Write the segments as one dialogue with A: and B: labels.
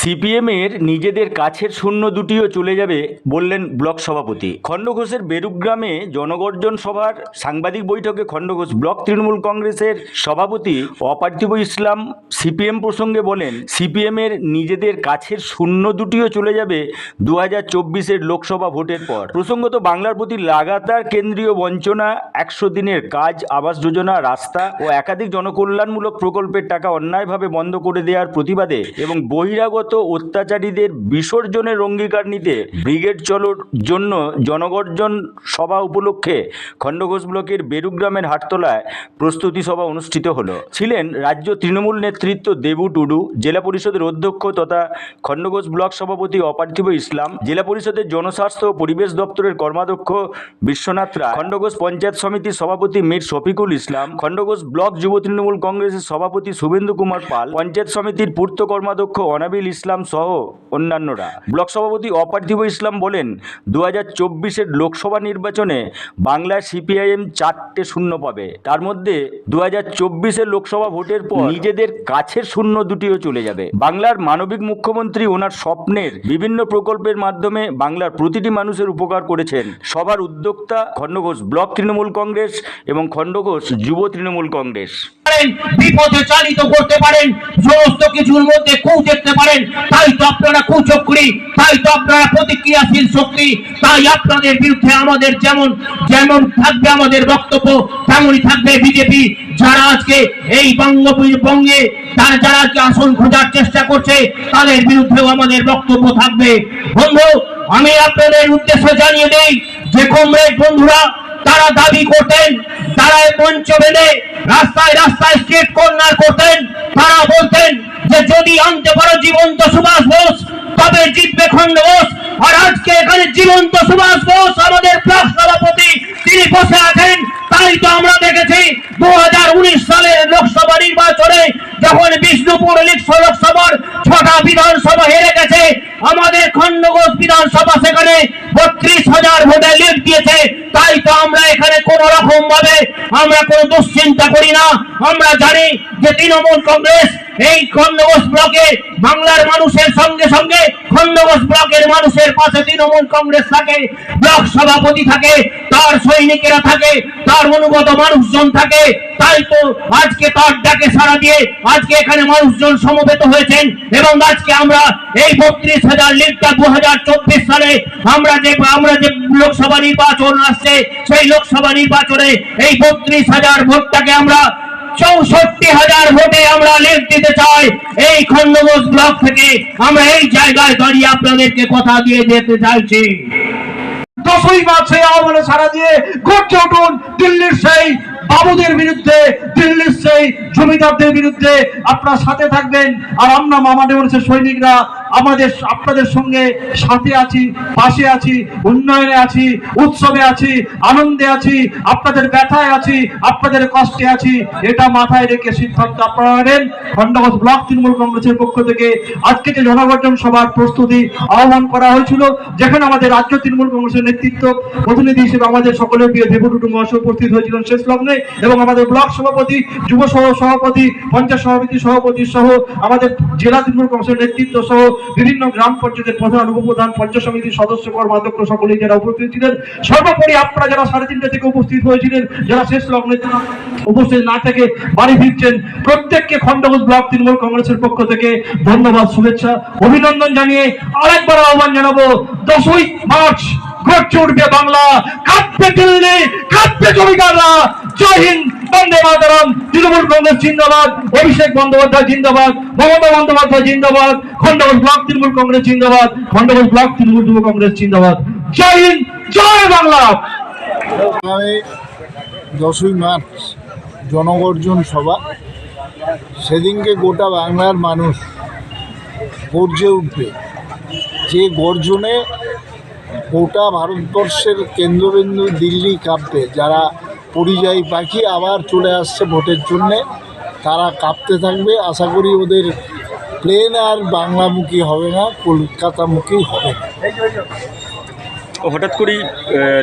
A: সিপিএমের নিজেদের কাছের শূন্য দুটিও চলে যাবে বললেন ব্লক সভাপতি। খণ্ডঘোষের বেরুগ্রামে জনগর্জন সভার সাংবাদিক বৈঠকে খণ্ডঘোষ ব্লক তৃণমূল কংগ্রেসের সভাপতি অপার্থিব ইসলাম সিপিএম প্রসঙ্গে বলেন সিপিএমের নিজেদের কাছের শূন্য দুটিও চলে যাবে দু হাজার চব্বিশের লোকসভা ভোটের পর। প্রসঙ্গত বাংলার প্রতি লাগাতার কেন্দ্রীয় বঞ্চনা, একশো দিনের কাজ, আবাস যোজনা, রাস্তা ও একাধিক জনকল্যাণমূলক প্রকল্পের টাকা অন্যায়ভাবে বন্ধ করে দেওয়ার প্রতিবাদে এবং বহিরাগত অত্যাচারীদের বিসর্জনের অঙ্গীকার নিতে ব্রিগেড চলোর জন্য জনগর্জন সভা উপলক্ষে খণ্ডঘোষ ব্লকের বেরুগ্রামের হাটতলায় প্রস্তুতি সভা অনুষ্ঠিত হলো। ছিলেন রাজ্য তৃণমূল নেতৃত্ব দেবু টুডু, জেলা পরিষদের অধ্যক্ষ তথা খণ্ডঘোষ ব্লক সভাপতি অপার্থিব ইসলাম, জেলা পরিষদের জনস্বাস্থ্য ও পরিবেশ দপ্তরের কর্মাধ্যক্ষ বিশ্বনাথ রায়, খণ্ডঘোষ পঞ্চায়েত সমিতির সভাপতি মীর শফিকুল ইসলাম, খণ্ডঘোষ ব্লক যুব তৃণমূল কংগ্রেসের সভাপতি শুভেন্দু কুমার পাল, পঞ্চায়েত সমিতির পূর্ত কর্মাধ্যক্ষ অনাবিল ইসলাম সহ অন্যান্যরা। ব্লক সভাপতি অপার্থিব ইসলাম বলেন দু হাজার চব্বিশের লোকসভা নির্বাচনে বাংলায় সিপিআইএম চারটে শূন্য পাবে। তার মধ্যে দু হাজার চব্বিশের লোকসভা ভোটের পর নিজেদের কাছের শূন্য দুটিও চলে যাবে। বাংলার মানবিক মুখ্যমন্ত্রী ওনার স্বপ্নের বিভিন্ন প্রকল্পের মাধ্যমে বাংলার প্রতিটি মানুষের উপকার করেছেন। সবার উদ্যোক্তা খণ্ডঘোষ ব্লক তৃণমূল কংগ্রেস এবং খণ্ডঘোষ যুব তৃণমূল কংগ্রেস।
B: বিপথে চালিত করতে পারেন, সমস্ত কিছুর মধ্যে কু দেখতে পারেন তাই তো আপনারা কুচক্রি, তাই তো আপনারা প্রতিক্রিয়াশীল শক্তি, তাই আপনাদের বিরুদ্ধে আমাদের যেমন যেমন থাকবে আমাদের বক্তব্য, তেমনই থাকবে বিজেপি। যারা আজকে এই বঙ্গবঙ্গে তারা যারা আসন খোঁজার চেষ্টা করছে, তাদের বিরুদ্ধেও আমাদের বক্তব্য থাকবে। বন্ধু, আমি আপনাদের উদ্দেশ্যে জানিয়ে দেই যে কমরেড বন্ধুরা, তারা দাবি করতেন, তারা মঞ্চ বেঁধে রাস্তায় রাস্তায় স্ট্রিট কর্নার করতেন, তারা বলতেন যে যদি আনতে পারো জীবন্ত সুভাষ বোস, তবে জিতবে খন্ড বোস। আর আজকে এখানে জীবন্ত সুভাষ বোস আমাদের প্রাক সভাপতি, তিনি বসে আছেন, তাই তো আমরা দেখেছি সালের লোকসভা নির্বাচনে যখন বিষ্ণুপুর লোকসভার ছটা বিধানসভা হেরে গেছে, আমাদের খন্ডঘোষ বিধানসভা সেখানে বত্রিশ হাজার ভোটে লিড দিয়েছে। তাই তো আমরা এখানে কোন রকম ভাবে আমরা কোনো দুশ্চিন্তা করি না। আমরা জানি যে তৃণমূল কংগ্রেস এই খন্ডঘোষ ব্লকে বাংলার মানুষের সঙ্গে সঙ্গে খন্ডঘোষ ব্লকের মানুষের পাশে তৃণমূল কংগ্রেস থাকে, ব্লক সভাপতি থাকে, তার সৈনিকেরা থাকে, তার অনুগত মানুষজন থাকে। তাই তো আজকে তার ডাকে সাড়া দিয়ে আজকে এখানে মানুষজন সমবেত হয়েছেন এবং আজকে আমরা এই বত্রিশ হাজার দু সালে আমরা যে আমরা যে লোকসভা নির্বাচন আসছে, সেই লোকসভা নির্বাচনে এই বত্রিশ হাজার ভোটটাকে আমরা চৌষট্টি হাজার ভোটে আমরা লিড দিতে চাই। এই খন্ডঘোষ ব্লক থেকে আমরা এই জায়গায় দাঁড়িয়ে আপনাদেরকে কথা দিয়ে যেতে চাইছি।
C: দশই আহ্বানে সারা দিয়ে গর্জে উঠুন দিল্লির সেই বাবুদের বিরুদ্ধে দিল্লির সেই জমিদারদের বিরুদ্ধে আপনারা সাথে থাকবেন। আর আমরা আমাদের বলেছে সৈনিকরা আমাদের আপনাদের সঙ্গে সাথে আছি, পাশে আছি, উন্নয়নে আছি, উৎসবে আছি, আনন্দে আছি, আপনাদের ব্যথায় আছি, আপনাদের কষ্টে আছি, এটা মাথায় রেখে সিদ্ধান্ত আপনারা নেন। খন্ডঘোষ ব্লক তৃণমূল কংগ্রেসের পক্ষ থেকে আজকে যে জনগঠন সভার প্রস্তুতি আহ্বান করা হয়েছিল, যেখানে আমাদের রাজ্য তৃণমূল কংগ্রেসের নেতৃত্ব প্রতিনিধি হিসেবে আমাদের সকলের প্রিয় দেবটুটু মহাশয় উপস্থিত হয়েছিলেন শেষ লগ্নে এবং আমাদের ব্লক সভাপতি, যুব সহ সভাপতি পঞ্চায়েত সভাপতি সহ আমাদের জেলা তৃণমূল কংগ্রেসের নেতৃত্ব সহ বিভিন্ন গ্রাম পঞ্চায়েতের প্রধান, উপপ্রধান, পঞ্চায়েত সমিতির সদস্য, কর্মাধ্যক্ষ সকলেই যারা উপস্থিত ছিলেন, সর্বোপরি আপনারা যারা সাড়ে তিনটা থেকে উপস্থিত হয়েছিলেন, যারা শেষ লগ্নে উপস্থিত না থেকে বাড়ি ফিরছেন, প্রত্যেককে খণ্ডঘোষ ব্লক তৃণমূল কংগ্রেসের পক্ষ থেকে ধন্যবাদ, শুভেচ্ছা, অভিনন্দন জানিয়ে আরেকবার আহ্বান জানাব, দশই মার্চ গর্জে উঠবে বাংলা কাঁপবে দিল্লি কাঁপবে জমিদাররা, জয় হিন্দ। বন্দে মাতারাম। তৃণমূল কংগ্রেস জিন্দাবাদ, অভিষেক বন্দ্যোপাধ্যায় জিন্দাবাদ, মমতা বন্দ্যোপাধ্যায় জিন্দাবাদ, খণ্ডঘোষ ব্লক তৃণমূল কংগ্রেস জিন্দাবাদ, খণ্ডঘোষ ব্লক তৃণমূল যুব কংগ্রেস জিন্দাবাদ। জয় হিন্দ, জয় বাংলা!
D: দশই মার্চ, জনগর্জন সভা। সেদিনকে গোটা বাংলার মানুষ গর্জে উঠবে। যে গর্জনে গোটা ভারতবর্ষের কেন্দ্রবিন্দু দিল্লি কাঁপবে, যারা পরিযায়ী পাখি আবার চলে আসছে ভোটের জন্যে। তারা কাঁপতে থাকবে। আশা করি ওদের প্লেন আর বাংলামুখী হবে না কলকাতামুখী হবে
A: হঠাৎ করেই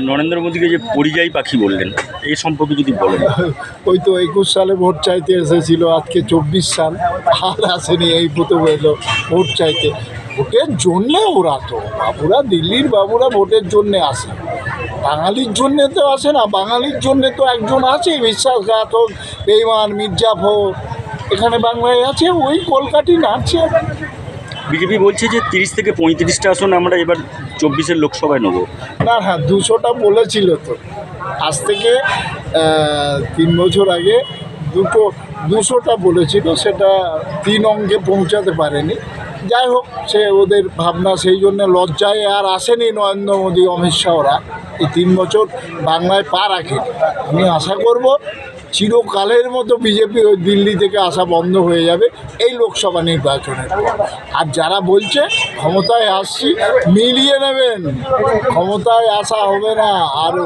A: নরেন্দ্র মোদীকে যে পরিযায়ী পাখি বললেন এই সম্পর্কে যদি বলেন।
D: ওই তো একুশ সালে ভোট চাইতে এসেছিল আজকে চব্বিশ সাল। আর আসেনি এই প্রথম এলো ভোট চাইতে। ভোটের জন্যে ওরা তো বাবুরা দিল্লির বাবুরা ভোটের জন্যে আসে। বাঙালির জন্যে তো আসে না বাঙালির জন্যে তো একজন আছে বিশ্বাসঘাতক বেইমান মির্জাফর এখানে বাংলায় আছে ওই কলকাটি নাচছে
A: বিজেপি বলছে যে তিরিশ থেকে পঁয়ত্রিশটা আসন আমরা এবার চব্বিশের লোকসভায় নেব।
D: না হ্যাঁ দুশোটা বলেছিল তো। আজ থেকে তিন বছর আগে দুটো দুশোটা বলেছিল সেটা তিন অঙ্কে পৌঁছাতে পারেনি। যাই হোক, সে ওদের ভাবনা সেই জন্য লজ্জায় আর আসেনি নরেন্দ্র মোদী, অমিত শাহরা এই তিন বছর বাংলায় পা রাখে আমি আশা করব চিরকালের মতো বিজেপি ওই দিল্লি থেকে আসা বন্ধ হয়ে যাবে এই লোকসভা নির্বাচনের পর। আর যারা বলছে, ক্ষমতায় আসছি, মিলিয়ে নেবেন। ক্ষমতায় আসা হবে না। আরও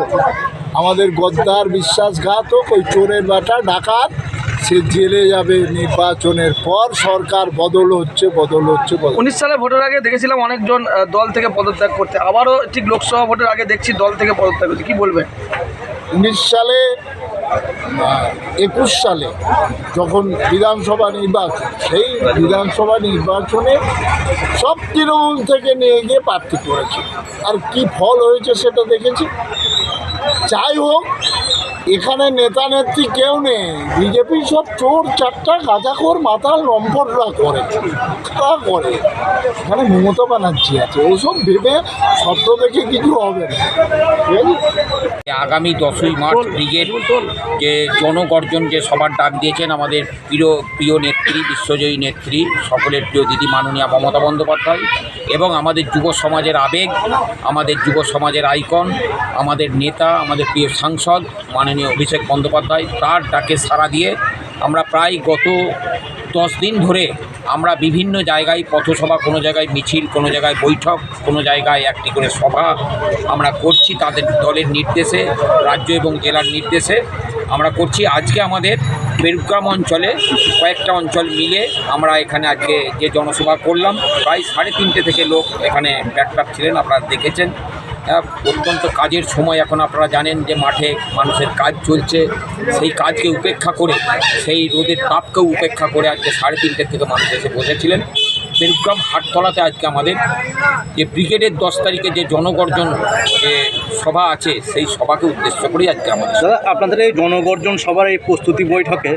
D: আমাদের গদ্দার, বিশ্বাসঘাতক, ওই চোরের বাটা, ডাকাত সে জেলে যাবে নির্বাচনের পর সরকার বদল হচ্ছে বদল হচ্ছে
E: উনিশ সালে ভোটের আগে দেখেছিলাম অনেকজন দল থেকে পদত্যাগ করতে। আবারও ঠিক লোকসভা ভোটের আগে দেখছি দল থেকে পদত্যাগ করতে। কি বলবেন?
D: উনিশ সালে একুশ সালে যখন বিধানসভা নির্বাচন সেই বিধানসভা নির্বাচনে সব তৃণমূল থেকে নিয়ে গিয়ে প্রার্থী করেছে। আর কি ফল হয়েছে সেটা দেখেছি? যাই হোক এখানে নেতা নেত্রী কেউ নেই। বিজেপি সব চোর চারটা গাঁজাখোর মাথার লম্পটরা করে কারা করে। এখানে মমতা ব্যানার্জি আছে। ওসব ভেবে স্বপ্ন দেখে কিছু হবে না।
F: আগামী দশই মার্চ ব্রিগেড যে জনগর্জন যে সবার ডাক দিয়েছেন আমাদের প্রিয় প্রিয় নেত্রী বিশ্বজয়ী নেত্রী সকলের প্রিয় দিদি মাননীয়া মমতা বন্দ্যোপাধ্যায় এবং আমাদের যুব সমাজের আবেগ আমাদের যুব সমাজের আইকন আমাদের নেতা আমাদের প্রিয় সাংসদ মাননীয় অভিষেক বন্দ্যোপাধ্যায় তার ডাকে সাড়া দিয়ে আমরা প্রায় গত দশ দিন ধরে আমরা বিভিন্ন জায়গায় পথসভা, কোনো জায়গায় মিছিল, কোনো জায়গায় বৈঠক, কোনো জায়গায় একটি করে সভা আমরা করছি তাদের দলের নির্দেশে, রাজ্য এবং জেলার নির্দেশে আমরা করছি। আজকে আমাদের বেরুগ্রাম অঞ্চলে কয়েকটা অঞ্চল মিলে আমরা এখানে আজকে যে জনসভা করলাম, প্রায় সাড়ে তিনটে থেকে লোক এখানে ব্যাকটাপ ছিলেন, আপনারা দেখেছেন। অত্যন্ত কাজের সময় এখন আপনারা জানেন যে মাঠে মানুষের কাজ চলছে। সেই কাজকে উপেক্ষা করে সেই রোদের তাপকেও উপেক্ষা করে আজকে সাড়ে তিনটের থেকে মানুষ এসে বসেছিলেন। বেরুগ্রাম হাটতলাতে আজকে আমাদের যে ব্রিগেডের দশ তারিখে যে জনগর্জন যে সভা আছে সেই সভাকে উদ্দেশ্য করেই আজকে আমাদের
G: দাদা আপনাদের এই জনগর্জন সভার এই প্রস্তুতি বৈঠকে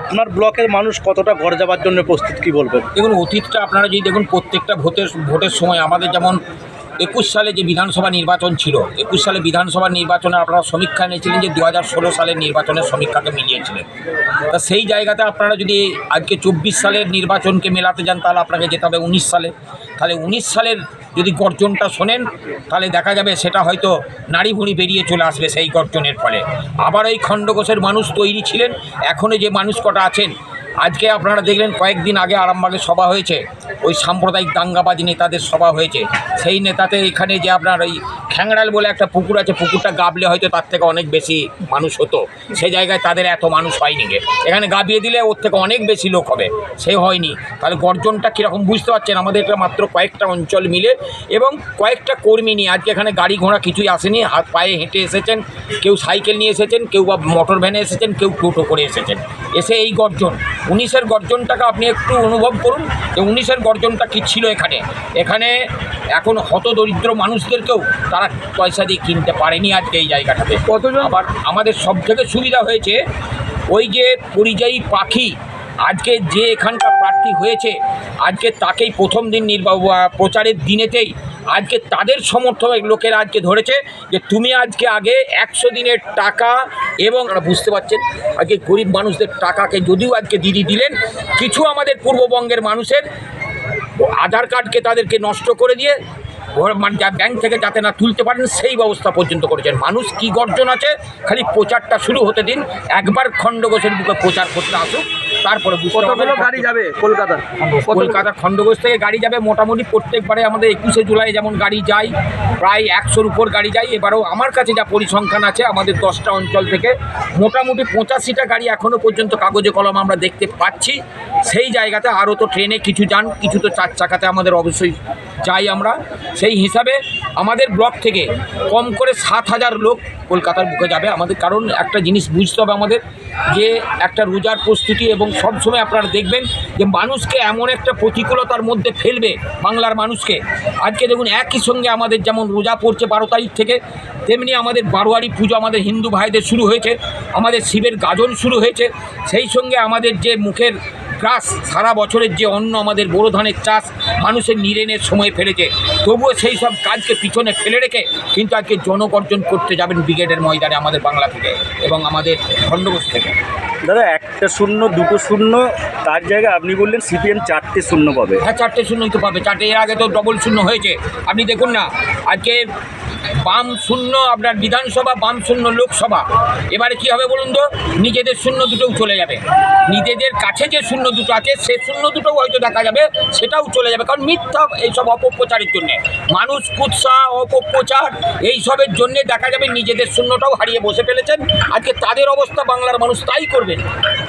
G: আপনার ব্লকের মানুষ কতটা ঘর যাবার জন্য প্রস্তুত কি বলবেন?
F: দেখুন অতীতটা আপনারা যদি দেখুন প্রত্যেকটা ভোটের ভোটের সময় আমাদের যেমন একুশ সালে যে বিধানসভা নির্বাচন ছিল, একুশ সালে বিধানসভা নির্বাচনে আপনারা সমীক্ষা নিয়েছিলেন যে দু হাজার ষোলো সালের নির্বাচনের সমীক্ষাকে মিলিয়েছিলেন। তা সেই জায়গাতে আপনারা যদি আজকে চব্বিশ সালের নির্বাচনকে মেলাতে যান, তাহলে আপনাকে যেতে হবে উনিশ সালে। তাহলে উনিশ সালের যদি গর্জনটা শোনেন, তাহলে দেখা যাবে সেটা হয়তো নাড়ি ভুঁড়ি বেরিয়ে চলে আসবে সেই গর্জনের ফলে। আবার ওই খণ্ডঘোষের মানুষ তৈরি ছিলেন, এখনও যে মানুষ কটা আছেন আজকে আপনারা দেখলেন কয়েকদিন আগে আরামবাগে সভা হয়েছে। ওই সাম্প্রদায়িক দাঙ্গাবাদী নেতাদের সভা হয়েছে। সেই নেতাতে এখানে যে আপনার ওই খ্যাংড়াল বলে একটা পুকুর আছে, পুকুরটা গাবলে হয়তো তার থেকে অনেক বেশি মানুষ হতো। সে জায়গায় তাদের এত মানুষ হয়নি গে। এখানে গাবিয়ে দিলে ওর থেকে অনেক বেশি লোক হবে। সে হয়নি। তাহলে গর্জনটা কীরকম বুঝতে পারছেন? আমাদের এটা মাত্র কয়েকটা অঞ্চল মিলে এবং কয়েকটা কর্মী নিয়ে, আজকে এখানে গাড়ি ঘোড়া কিছুই আসেনি, হাত পায়ে হেঁটে এসেছেন, কেউ সাইকেল নিয়ে এসেছেন, কেউ বা মোটর ভ্যানে এসেছেন, কেউ টোটো করে এসেছেন। এসে এই গর্জন, উনিশের গর্জনটাকে আপনি একটু অনুভব করুন যে উনিশের গর্জনটা কী ছিল এখানে? এখানে এখন হত দরিদ্র মানুষদেরকেও তারা পয়সা দিয়ে কিনতে পারেনি আজকে এই জায়গাটাতে
E: কতজন?
F: আবার আমাদের সব থেকে সুবিধা হয়েছে ওই যে পরিযায়ী পাখি আজকে যে এখানকার প্রার্থী হয়েছে আজকে তাকেই প্রথম দিন নির্বা প্রচারের দিনেতেই আজকে তাদের সমর্থক লোকেরা আজকে ধরেছে যে তুমি আজকে আগে একশো দিনের টাকা এবং বুঝতে পারছেন আজকে গরিব মানুষদের টাকাকে যদিও আজকে দিদি দিলেন কিছু আমাদের পূর্ববঙ্গের মানুষের আধার কার্ডকে তাদেরকে নষ্ট করে দিয়ে যা ব্যাংক থেকে যাতে না তুলতে পারেন সেই ব্যবস্থা পর্যন্ত করেছেন। মানুষ কি গর্জন আছে খালি প্রচারটা শুরু হতে দিন। একবার খণ্ডঘোষের বুকে প্রচার করতে আসুক তারপরে
E: কতগুলো গাড়ি যাবে কলকাতা?
F: কলকাতা খণ্ডঘোষ থেকে গাড়ি যাবে মোটামুটি প্রত্যেকবারে আমাদের একুশে জুলাই যেমন গাড়ি যায় প্রায় একশোর উপর গাড়ি যায়। এবারেও আমার কাছে যা পরিসংখ্যান আছে আমাদের দশটা অঞ্চল থেকে মোটামুটি পঁচাশিটা গাড়ি এখনও পর্যন্ত কাগজে কলম আমরা দেখতে পাচ্ছি। সেই জায়গাতে আরও তো ট্রেনে কিছু যান, কিছু তো চার চাকাতে আমাদের অবশ্যই যাই আমরা। সেই হিসাবে আমাদের ব্লক থেকে কম করে সাত হাজার লোক কলকাতার বুকে যাবে। আমাদের কারণ একটা জিনিস বুঝতে হবে আমাদের, যে একটা রোজার প্রস্তুতি এবং সবসময় আপনারা দেখবেন যে মানুষকে এমন একটা প্রতিকূলতার মধ্যে ফেলবে বাংলার মানুষকে। আজকে দেখুন একই সঙ্গে আমাদের যেমন রোজা পড়ছে বারো তারিখ থেকে, তেমনি আমাদের বারোয়ারি পুজো আমাদের হিন্দু ভাইদের শুরু হয়েছে, আমাদের শিবের গাজন শুরু হয়েছে। সেই সঙ্গে আমাদের যে মুখের গ্রাস সারা বছরের যে অন্য আমাদের বোরো ধানের চাষ মানুষের নিরেনের সময় ফেলেছে। তবুও সেই সব কাজকে পিছনে ফেলে রেখে কিন্তু আজকে জনগর্জন করতে যাবেন ব্রিগেডের ময়দানে আমাদের বাংলা থেকে এবং আমাদের খণ্ডঘোষ থেকে।
A: দাদা একটা শূন্য দুটো শূন্য তার জায়গায় আপনি বললেন সিপিএম চারটে শূন্য পাবে।
F: হ্যাঁ চারটে শূন্যই তো পাবে। চারটে এর আগে তো ডবল শূন্য হয়েছে। আপনি দেখুন না আজকে বাম শূন্য আপনার বিধানসভা, বাম শূন্য লোকসভা। এবারে কি হবে বলুন তো? নিজেদের শূন্য দুটোও চলে যাবে। নিজেদের কাছে যে শূন্য দুটো আছে, সে শূন্য দুটোও হয়তো দেখা যাবে, সেটাও চলে যাবে। কারণ মিথ্যা এইসব অপপ্রচারের জন্যে। মানুষ কুৎসা, অপপ্রচার এইসবের জন্যে দেখা যাবে নিজেদের শূন্যটাও হারিয়ে বসে ফেলেছেন। আজকে তাদের অবস্থা বাংলার মানুষ তাই করবেন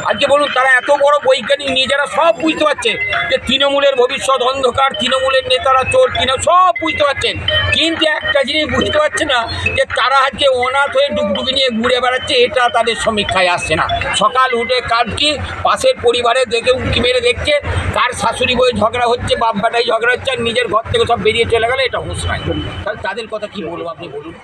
F: আজকে বলুন, তারা এত বড় বৈজ্ঞানিক নিজেরা সব বুঝতে পারছে যে তৃণমূলের ভবিষ্যৎ অন্ধকার, তৃণমূলের নেতারা চোর তৃণ সব বুঝতে পারছেন। কিন্তু একটা জিনিস বুঝতে পারছে না যে তারা আজকে অনাথ হয়ে ডুগডুগি নিয়ে ঘুরে বেড়াচ্ছে, এটা তাদের সমীক্ষায় আসছে না। সকাল উঠে কার কি পাশের পরিবারে দেখে উঁকি মেরে দেখছে, কার শাশুড়ি বই ঝগড়া হচ্ছে বাপ ঝগড়া হচ্ছে, আর নিজের ঘর থেকে সব বেরিয়ে চলে গেলে, এটা হুঁশ নাই। তাহলে তাদের কথা কি বলব আপনি বলুন?